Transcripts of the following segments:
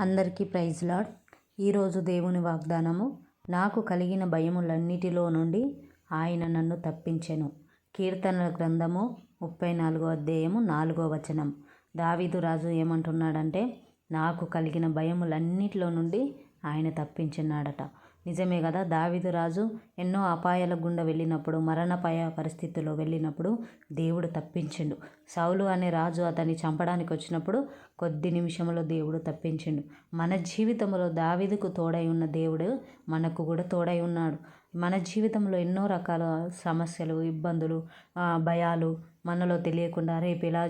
అందరికీ praise lord. ఈరోజు దేవుని వాగ్దానము నాకు కలిగిన భయములన్నిటిలో నుండి ఆయన నన్ను తప్పించెను. కీర్తనల గ్రంథము ముప్పై నాలుగో అధ్యాయము నాలుగో వచనం. దావీదు రాజు ఏమంటున్నాడంటే నాకు కలిగిన భయములన్నిటిలో నుండి ఆయన తప్పించున్నాడట నిజమే కదా దావీదు రాజు ఎన్నో అపాయాల గుండా వెళ్ళినప్పుడు మరణపాయ పరిస్థితుల్లో వెళ్ళినప్పుడు దేవుడు తప్పించిండు. సౌలు అనే రాజు అతన్ని చంపడానికి వచ్చినప్పుడు కొద్ది నిమిషంలో దేవుడు తప్పించిండు. మన జీవితంలో దావీదుకు తోడై ఉన్న దేవుడు మనకు కూడా తోడై ఉన్నాడు. మన జీవితంలో ఎన్నో రకాల సమస్యలు ఇబ్బందులు భయాలు మనలో తెలియకుండా రేపు ఎలా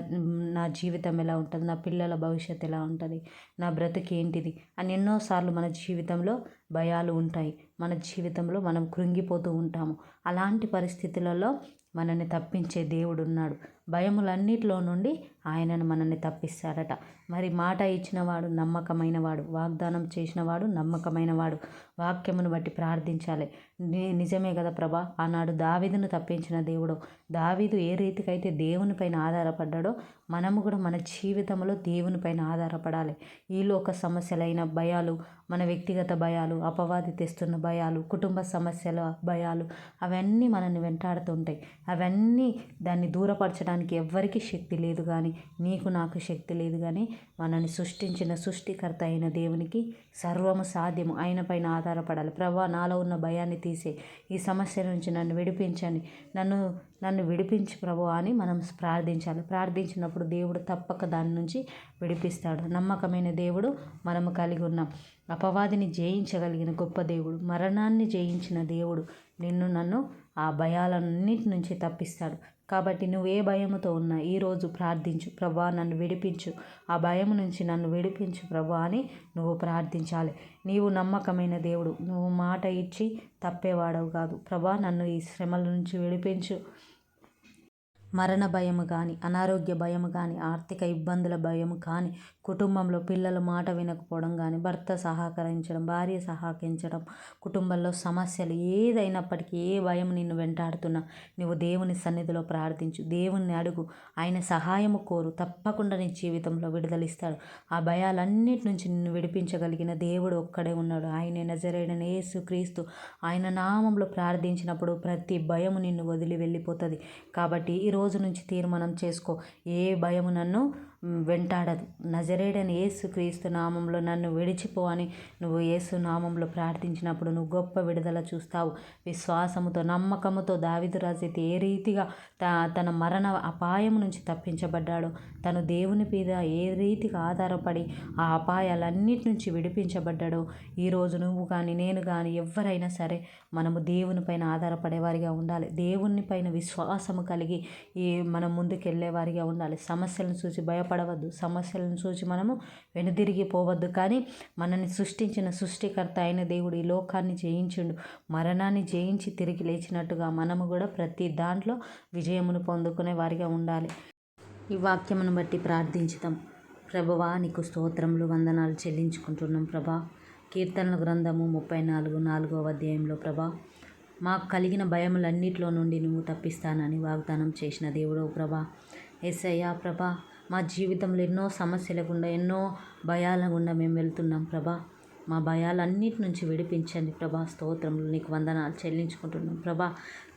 నా జీవితం ఎలా ఉంటుంది నా పిల్లల భవిష్యత్తు ఎలా ఉంటుంది నా బ్రతుకు ఏంటిది అని ఎన్నోసార్లు మన జీవితంలో భయాలు ఉంటాయి. మన జీవితంలో మనం కృంగిపోతూ ఉంటాము. అలాంటి పరిస్థితులలో మనల్ని తప్పించే దేవుడు ఉన్నాడు. భయములన్నిటిలో నుండి ఆయనను మనల్ని తప్పిస్తాడట. మరి మాట ఇచ్చినవాడు నమ్మకమైనవాడు వాగ్దానం చేసినవాడు నమ్మకమైనవాడు వాక్యమును బట్టి ప్రార్థించాలి. నిజమే కదా ప్రభా ఆనాడు దావిదును తప్పించిన దేవుడు. దావీదు ఏ రీతికైతే దేవునిపైన ఆధారపడ్డాడో మనము కూడా మన జీవితంలో దేవునిపైన ఆధారపడాలి. ఈ లోక సమస్యలైన భయాలు మన వ్యక్తిగత భయాలు అపవాది తెస్తున్న భయాలు కుటుంబ సమస్యల భయాలు అవన్నీ మనల్ని వెంటాడుతుంటాయి అవన్నీ దాన్ని దూరపరచడానికి ఎవ్వరికీ శక్తి లేదు కానీ నీకు నాకు శక్తి లేదు కానీ మనల్ని సృష్టించిన సృష్టికర్త అయిన దేవునికి సర్వము సాధ్యము. ఆయన పైన ఆధారపడాలి. ప్రభా నాలో ఉన్న భయాన్ని తీసే ఈ సమస్య నుంచి నన్ను విడిపించండి నన్ను నన్ను విడిపించి ప్రభు అని మనం ప్రార్థించాలి. ప్రార్థించినప్పుడు దేవుడు తప్పక దాని నుంచి విడిపిస్తాడు. నమ్మకమైన దేవుడు మనము కలిగి ఉన్నాం. అపవాదిని జయించగలిగిన గొప్ప దేవుడు మరణాన్ని జయించిన దేవుడు నిన్ను నన్ను ఆ భయాలన్నిటి నుంచి తప్పిస్తాడు. కాబట్టి నువ్వు ఏ భయముతో ఉన్నా ఈరోజు ప్రార్థించు. ప్రభా నన్ను విడిపించు. ఆ భయం నుంచి నన్ను విడిపించు ప్రభా అని నువ్వు ప్రార్థించాలి. నీవు నమ్మకమైన దేవుడు. నువ్వు మాట ఇచ్చి తప్పేవాడవు కాదు. ప్రభా నన్ను ఈ శ్రమల నుంచి విడిపించు. మరణ భయము కానీ అనారోగ్య భయము కానీ ఆర్థిక ఇబ్బందుల భయము కానీ కుటుంబంలో పిల్లల మాట వినకపోవడం కానీ భర్త సహకరించడం భార్య సహకరించడం కుటుంబంలో సమస్యలు ఏదైనప్పటికీ ఏ భయం నిన్ను వెంటాడుతున్నా నువ్వు దేవుని సన్నిధిలో ప్రార్థించు దేవుణ్ణి అడుగు. ఆయన సహాయము కోరు. తప్పకుండా నీ జీవితంలో విడుదలిస్తాడు. ఆ భయాలన్నిటి నుంచి నిన్ను విడిపించగలిగిన దేవుడు ఒక్కడే ఉన్నాడు. ఆయన నజరేడని యేసు క్రీస్తు. ఆయన నామంలో ప్రార్థించినప్పుడు ప్రతి భయము నిన్ను వదిలి వెళ్ళిపోతుంది. కాబట్టి ఈరోజు రోజు నుంచి తీర్మానం చేసుకో. ఏ భయము నన్ను వెంటాడదు. నజరేడని ఏసు క్రీస్తు నామంలో నన్ను విడిచిపో అని నువ్వు యేసు నామంలో ప్రార్థించినప్పుడు నువ్వు గొప్ప విడుదల చూస్తావు. విశ్వాసముతో నమ్మకముతో దావిదురాజు అయితే ఏ రీతిగా తన మరణ అపాయం నుంచి తప్పించబడ్డాడో తను దేవుని మీద ఏ రీతిగా ఆధారపడి ఆ అపాయాలన్నిటి నుంచి విడిపించబడ్డాడో ఈరోజు నువ్వు కానీ నేను కానీ ఎవరైనా సరే మనము దేవుని పైన ఆధారపడేవారిగా ఉండాలి. దేవుని పైన విశ్వాసము కలిగి ఈ మనం ముందుకెళ్ళేవారిగా ఉండాలి. సమస్యలను చూసి భయ భయపడవద్దు సమస్యలను చూసి మనము వెనుదిరిగిపోవద్దు. కానీ మనల్ని సృష్టించిన సృష్టికర్త అయిన దేవుడు ఈ లోకాన్ని జయించిండు. మరణాన్ని జయించి తిరిగి లేచినట్టుగా మనము కూడా ప్రతి దాంట్లో విజయమును పొందుకునే వారిగా ఉండాలి. ఈ వాక్యమును బట్టి ప్రార్థించుతాం. ప్రభువా నీకు స్తోత్రములు వందనాలు చెల్లించుకుంటున్నాం ప్రభా. కీర్తనల గ్రంథము ముప్పై నాలుగు నాలుగవ అధ్యాయంలో ప్రభా. మాకు కలిగిన భయములన్నిటిలో నుండి నువ్వు తప్పిస్తానని వాగ్దానం చేసిన దేవుడవు ప్రభా. ఎస్ఐయా ప్రభా మా జీవితంలో ఎన్నో సమస్యల గుండా ఎన్నో భయాల గుండా మేము వెళ్తున్నాం ప్రభా. మా భయాలన్నిటి నుంచి విడిపించండి ప్రభా. స్తోత్రంలో నీకు వందనాలు చెల్లించుకుంటున్నాం ప్రభా.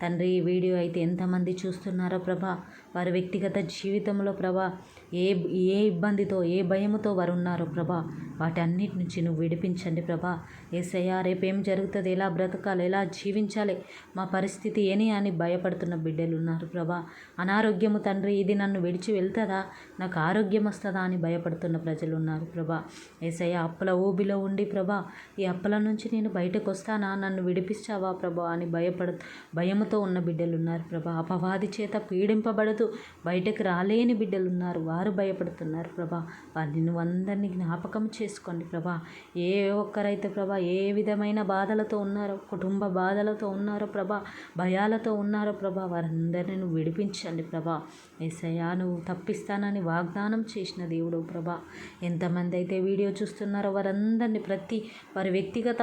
తండ్రి ఈ వీడియో అయితే ఎంతమంది చూస్తున్నారో ప్రభా. వారి వ్యక్తిగత జీవితంలో ప్రభా ఏ ఏ ఇబ్బందితో ఏ భయముతో వారు ఉన్నారో ప్రభా? వాటన్నిటి నుంచి నువ్వు విడిపించండి ప్రభా. ఏసయ్యా రేపేం జరుగుతుంది? ఎలా బ్రతకాలి? ఎలా జీవించాలి? మా పరిస్థితి ఏని అని భయపడుతున్న బిడ్డలు ఉన్నారు ప్రభా. అనారోగ్యము తండ్రి ఇది నన్ను విడిచి వెళ్తుందా? నాకు ఆరోగ్యం వస్తుందా అని భయపడుతున్న ప్రజలు ఉన్నారు ప్రభా. ఏసయ్య అప్పుల ఊబిలో ఉండి ప్రభా ఈ అప్పుల నుంచి నేను బయటకు వస్తానా నన్ను విడిపిస్తావా ప్రభా? అని భయపడు భయముతో ఉన్న బిడ్డలు ఉన్నారు ప్రభా. అపవాది చేత పీడింపబడుతూ బయటకు రాలేని బిడ్డలు ఉన్నారు. వారు వారు భయపడుతున్నారు ప్రభా. వారిని నువ్వు అందరినీ జ్ఞాపకం చేసుకోండి ప్రభా. ఏ ఒక్కరైతే ప్రభా ఏ విధమైన బాధలతో ఉన్నారో కుటుంబ బాధలతో ఉన్నారో ప్రభా భయాలతో ఉన్నారో ప్రభా వారందరినీ నువ్వు విడిపించండి ప్రభా. ఏసయ్యా నువ్వు తప్పిస్తానని వాగ్దానం చేసిన దేవుడు ప్రభా. ఎంతమంది అయితే వీడియో చూస్తున్నారో వారందరినీ ప్రతి వారి వ్యక్తిగత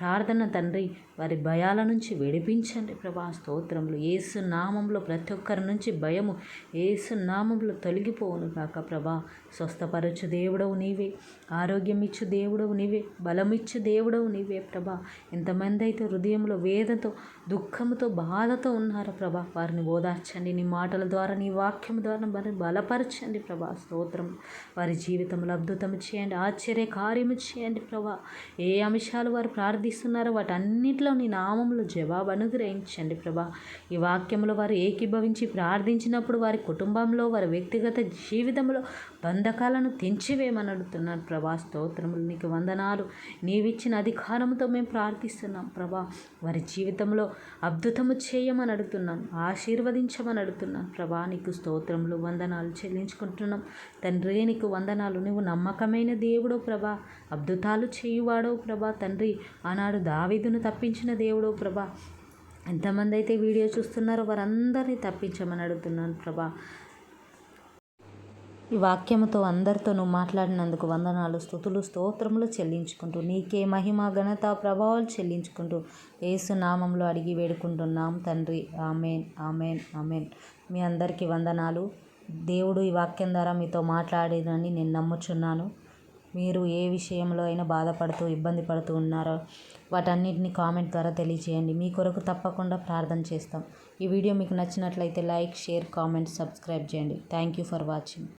ప్రార్థన తండ్రి వారి భయాల నుంచి విడిపించండి ప్రభా. స్తోత్రములు. ఏసు నామంలో ప్రతి ఒక్కరి నుంచి భయము ఏసు నామంలో తొలగిపోవును కాక ప్రభా. స్వస్థపరచు దేవుడవు నీవే ఆరోగ్యం ఇచ్చు దేవుడవు నీవే బలమిచ్చు దేవుడవు నీవే ప్రభా. ఎంతమంది అయితే హృదయంలో వేదతో దుఃఖంతో బాధతో ఉన్నారో ప్రభా. వారిని ఓదార్చండి. నీ మాటల ద్వారా నీ వాక్యం ద్వారా వారిని బలపరచండి ప్రభా. స్తోత్రం వారి జీవితంలో అద్భుతం చేయండి. ఆశ్చర్య కార్యము చేయండి ప్రభా. ఏ అంశాలు వారు ప్రార్థిస్తున్నారో వాటన్నిటిలో నీ నామంలో జవాబు అనుగ్రహించండి ప్రభా. ఈ వాక్యంలో వారు ఏకీభవించి ప్రార్థించినప్పుడు వారి కుటుంబంలో వారి వ్యక్తిగత జీవితంలో బంధకాలను తెంచివేయమని అడుగుతున్నాను ప్రభా. స్తోత్రములు నీకు వందనాలు. నీవిచ్చిన అధికారంతో మేము ప్రార్థిస్తున్నాం ప్రభా. వారి జీవితంలో అద్భుతము చేయమని అడుగుతున్నాను ఆశీర్వదించమని అడుగుతున్నాను ప్రభా. నీకు స్తోత్రములు వందనాలు చెల్లించుకుంటున్నాం. తండ్రి నీకు వందనాలు. నువ్వు నమ్మకమైన దేవుడో ప్రభా. అద్భుతాలు చేయువాడో ప్రభా. తండ్రి ఆనాడు దావీదును తప్పించిన దేవుడు ప్రభా. ఎంతమంది అయితే వీడియో చూస్తున్నారో వారందరినీ తప్పించమని అడుగుతున్నాను ప్రభా. ఈ వాక్యముతో అందరితో నువ్వు మాట్లాడినందుకు వందనాలు స్థుతులు స్తోత్రములు చెల్లించుకుంటూ నీకే మహిమ ఘనత ప్రభావాలు చెల్లించుకుంటూ ఏసు నామంలో అడిగి వేడుకుంటున్నాం తండ్రి. Amen amen amen. మీ అందరికీ వందనాలు. దేవుడు ఈ వాక్యం ద్వారా మీతో మాట్లాడినని నేను నమ్ముచున్నాను. మీరు ఏ విషయంలో అయినా బాధపడుతూ ఇబ్బంది పడుతూ ఉన్నారో వాటన్నిటిని కామెంట్ ద్వారా తెలియజేయండి మీ కొరకు తప్పకుండా ప్రార్థన చేస్తాం. ఈ వీడియో మీకు నచ్చినట్లయితే లైక్ షేర్ కామెంట్ సబ్స్క్రైబ్ చేయండి. Thank you for watching.